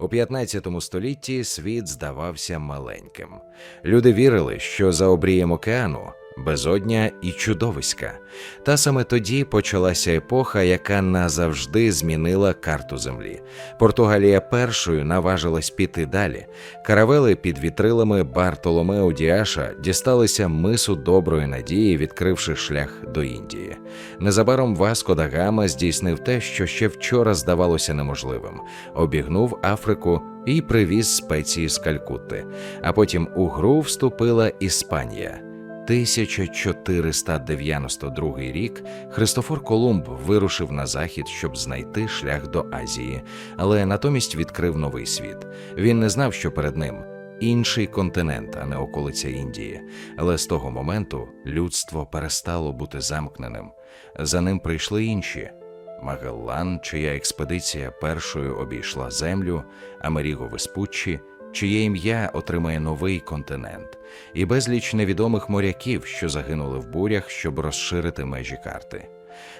У 15 столітті світ здавався маленьким. Люди вірили, що за обрієм океану безодня і чудовиська. Та саме тоді почалася епоха, яка назавжди змінила карту землі. Португалія першою наважилась піти далі. Каравели під вітрилами Бартоломео Діаша дісталися мису доброї надії, відкривши шлях до Індії. Незабаром Васко да Гама здійснив те, що ще вчора здавалося неможливим: обігнув Африку і привіз спеції з Калькутти. А потім у гру вступила Іспанія. 1492 рік Христофор Колумб вирушив на захід, щоб знайти шлях до Азії, але натомість відкрив новий світ. Він не знав, що перед ним інший континент, а не околиця Індії. Але з того моменту людство перестало бути замкненим. За ним прийшли інші. Магеллан, чия експедиція першою обійшла землю, Амеріго Веспуччі, чиє ім'я отримає новий континент, і безліч невідомих моряків, що загинули в бурях, щоб розширити межі карти.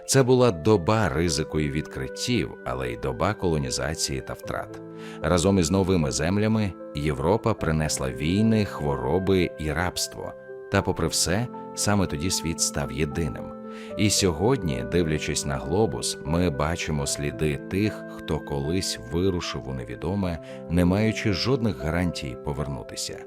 Це була доба ризику і відкриттів, але й доба колонізації та втрат. Разом із новими землями Європа принесла війни, хвороби і рабство. Та, попри все, саме тоді світ став єдиним. І сьогодні, дивлячись на глобус, ми бачимо сліди тих, хто колись вирушив у невідоме, не маючи жодних гарантій повернутися.